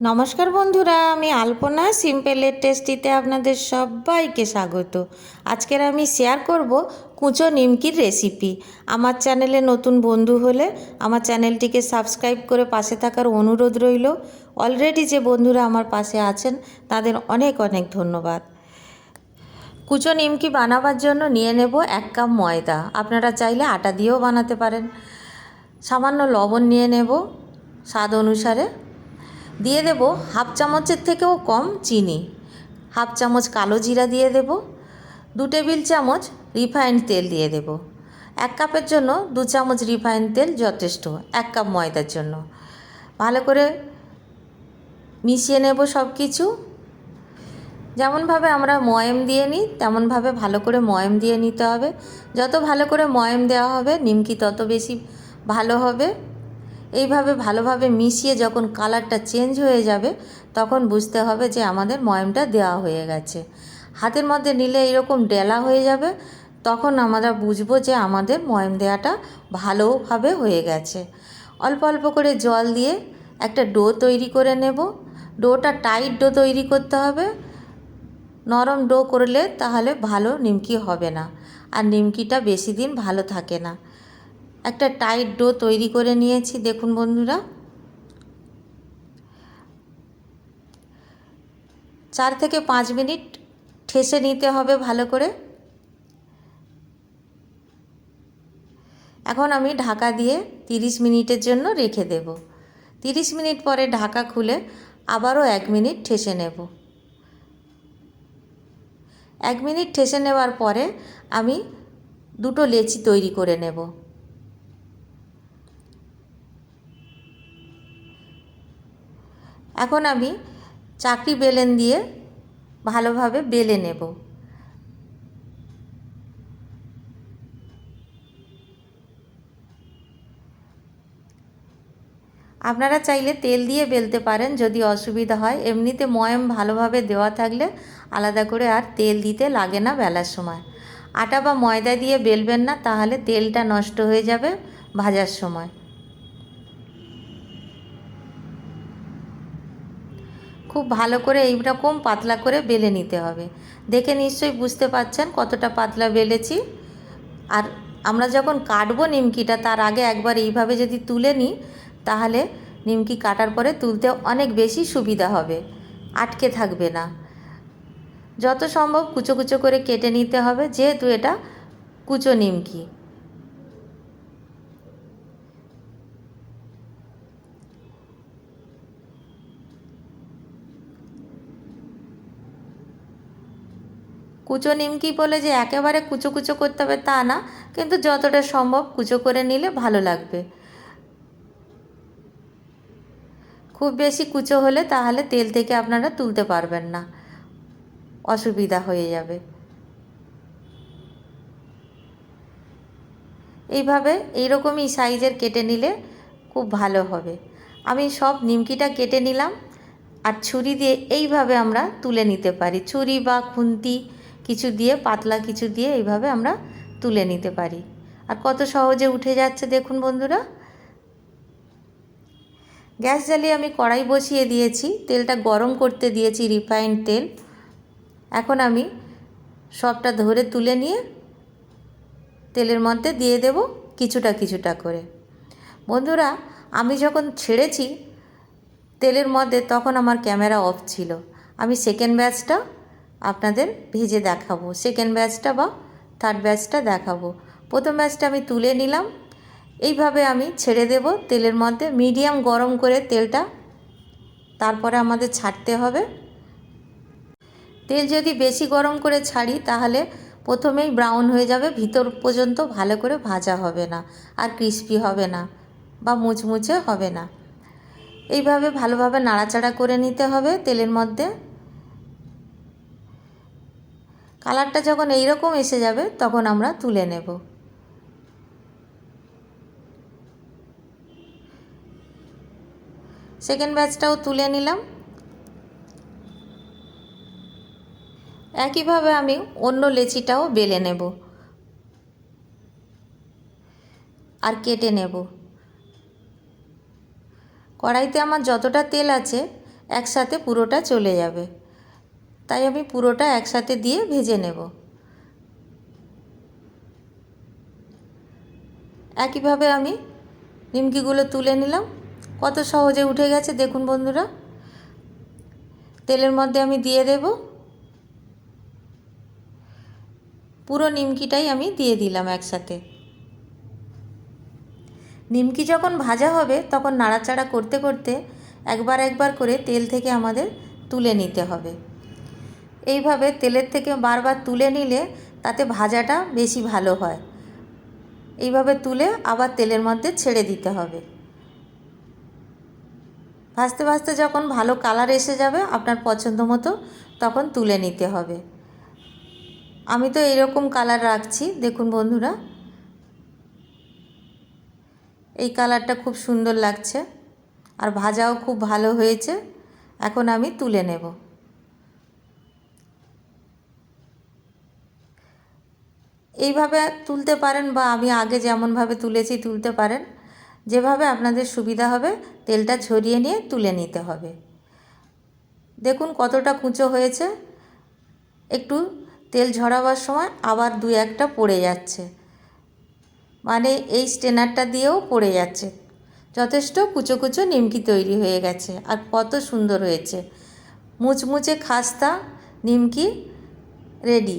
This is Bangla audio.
নমস্কার বন্ধুরা, আমি আলপনা, সিম্পলের টেস্টিতে আপনাদের সবাইকে স্বাগত। আজকের আমি শেয়ার করব কুচো নিমকির রেসিপি আমার চ্যানেলে নতুন বন্ধু হলে আমার চ্যানেলটিকে সাবস্ক্রাইব করে পাশে থাকার অনুরোধ রইল। অলরেডি যে বন্ধুরা আমার পাশে আছেন, তাদের অনেক অনেক ধন্যবাদ। কুচো নিমকি বানাবার জন্য নিয়ে নেব এক কাপ ময়দা। আপনারা চাইলে আটা দিয়েও বানাতে পারেন। সামান্য লবণ নিয়ে নেব। স্বাদ অনুসারে দিয়ে দেব হাফ চামচের থেকেও কম চিনি। হাফ চামচ কালো জিরা দিয়ে দেব। দু টেবিল চামচ রিফাইন্ড তেল দিয়ে দেব। এক কাপের জন্য দু চামচ রিফাইন্ড তেল যথেষ্ট, এক কাপ ময়দার জন্য। ভালো করে মিশিয়ে নেব সব কিছু যেমনভাবে আমরা ময়ম দিয়ে নিই, তেমনভাবে ভালো করে ময়ম দিয়ে নিতে হবে। যত ভালো করে ময়ম দেওয়া হবে, নিমকি তত বেশি ভালো হবে। এইভাবে ভালোভাবে মিশিয়ে যখন কালারটা চেঞ্জ হয়ে যাবে, তখন বুঝতে হবে যে আমাদের ময়মটা দেওয়া হয়ে গেছে। হাতের মধ্যে নিলে এরকম ডেলা হয়ে যাবে, তখন আমরা বুঝব যে আমাদের ময়ম দেওয়াটা ভালোভাবে হয়ে গেছে। অল্প অল্প করে জল দিয়ে একটা ডো তৈরি করে নেব। ডোটা টাইট ডো তৈরি করতে হবে। নরম ডো করলে তাহলে ভালো নিমকি হবে না। আর নিমকিটা বেশি দিন ভালো থাকে না। একটা টাইট ডো তৈরি করে নিয়েছি, দেখুন বন্ধুরা। চার থেকে পাঁচ মিনিট ঠেসে নিতে হবে ভালো করে। এখন আমি ঢাকা দিয়ে তিরিশ মিনিটের জন্য রেখে দেব। তিরিশ মিনিট পরে ঢাকা খুলে আবারও এক মিনিট ঠেসে নেব। এক মিনিট ঠেসে নেওয়ার পরে আমি দুটো লেচি তৈরি করে নেব। এখন আমি চাকরি বেলেন দিয়ে ভালোভাবে বেলে নেব। আপনারা চাইলে তেল দিয়ে বেলতে পারেন যদি অসুবিধা হয়। এমনিতে ময়ম ভালোভাবে দেওয়া থাকলে আলাদা করে আর তেল দিতে লাগে না বেলার সময়। আটা বা ময়দা দিয়ে বেলবেন না, তাহলে তেলটা নষ্ট হয়ে যাবে ভাজার সময়। খুব ভালো করে এইরকম পাতলা করে বেলে নিতে হবে। দেখে নিশ্চয়ই বুঝতে পাচ্ছেন কতটা পাতলা বেলেছি। আর আমরা যখন কাটবো নিমকিটা, তার আগে একবার এইভাবে যদি তুলে নিই, তাহলে নিমকি কাটার পরে তুলতে অনেক বেশি সুবিধা হবে, আটকে থাকবে না। যত সম্ভব কুচো কুচো করে কেটে নিতে হবে, যেহেতু এটা কুচো নিমকি। কুচো নিমকি বলে যে একেবারে কুচো কুচো করতে হবে তা না, কিন্তু যতটা সম্ভব কুচো করে নিলে ভালো লাগবে। খুব বেশি কুচো হলে তাহলে তেল থেকে আপনারা তুলতে পারবেন না। অসুবিধা হয়ে যাবে। এইভাবে এইরকমই সাইজের কেটে নিলে খুব ভালো হবে। আমি সব নিমকিটা কেটে নিলাম, আর ছুরি দিয়ে এইভাবে আমরা তুলে নিতে পারি। ছুরি বা খুন্তি কিছু দিয়ে, পাতলা কিছু দিয়ে এইভাবে আমরা তুলে নিতে পারি। আর কত সহজে উঠে যাচ্ছে দেখুন বন্ধুরা। গ্যাস জ্বালিয়ে আমি কড়াই বসিয়ে দিয়েছি, তেলটা গরম করতে দিয়েছি রিফাইন্ড তেল। এখন আমি সবটা ধরে তুলে নিয়ে তেলের মধ্যে দিয়ে দেব কিছুটা কিছুটা করে। বন্ধুরা, আমি যখন ছেড়েছি তেলের মধ্যে তখন আমার ক্যামেরা অফ ছিল। আমি সেকেন্ড ব্যাচটা আপনাদের ভেজে দেখাবো। সেকেন্ড ব্যাচটা বা থার্ড ব্যাচটা দেখাবো। প্রথম ব্যাচটা আমি তুলে নিলাম। এইভাবে আমি ছেড়ে দেব তেলের মধ্যে। মিডিয়াম গরম করে তেলটা তারপরে আমাদের ছাড়তে হবে। তেল যদি বেশি গরম করে ছাড়ি, তাহলে প্রথমেই ব্রাউন হয়ে যাবে। ভিতর পর্যন্ত ভালো করে ভাজা হবে না আর ক্রিস্পি হবে না বা মুচমুচে হবে না। এইভাবে ভালোভাবে নাড়াচাড়া করে নিতে হবে তেলের মধ্যে। কালারটা যখন এইরকম এসে যাবে, তখন আমরা তুলে নেব। সেকেন্ড ব্যাচটাও তুলে নিলাম। একইভাবে আমি অন্য লেচিটাও বেলে নেব। আর কেটে নেব। কড়াইতে আমার যতটা তেল আছে, একসাথে পুরোটা চলে যাবে। তাই আমি পুরোটা একসাথে দিয়ে ভেজে নেব। একইভাবে আমি নিমকিগুলো তুলে নিলাম। কত সহজে উঠে গেছে দেখুন বন্ধুরা। তেলের মধ্যে আমি দিয়ে দেব। পুরো নিমকিটাই আমি দিয়ে দিলাম একসাথে। নিমকি যখন ভাজা হবে তখন নাড়াচাড়া করতে করতে একবার একবার করে তেল থেকে আমাদের তুলে নিতে হবে। এইভাবে তেলের থেকে বারবার তুলে নিলে তাতে ভাজাটা বেশি ভালো হয়। এইভাবে তুলে আবার তেলের মধ্যে ছেড়ে দিতে হবে। ভাজতে ভাজতে যখন ভালো কালার এসে যাবে আপনার পছন্দ মতো তখন তুলে নিতে হবে। আমি তো এরকম কালার রাখছি, দেখুন বন্ধুরা। এই কালারটা খুব সুন্দর লাগছে। আর ভাজাও খুব ভালো হয়েছে। এখন আমি তুলে নেব। এইভাবে তুলতে পারেন বা আমি আগে যেমনভাবে তুলেছি তুলতে পারেন। যেভাবে আপনাদের সুবিধা হবে, তেলটা ছড়িয়ে নিয়ে তুলে নিতে হবে। দেখুন কতটা কুঁচো হয়েছে। একটু তেল ঝরাবার সময় আবার দু একটা পড়ে যাচ্ছে। মানে এই স্টেনারটা দিয়েও পড়ে যাচ্ছে। যথেষ্ট কুচো কুচো নিমকি তৈরি হয়ে গেছে আর কত সুন্দর হয়েছে। মুচমুচে খাস্তা নিমকি রেডি।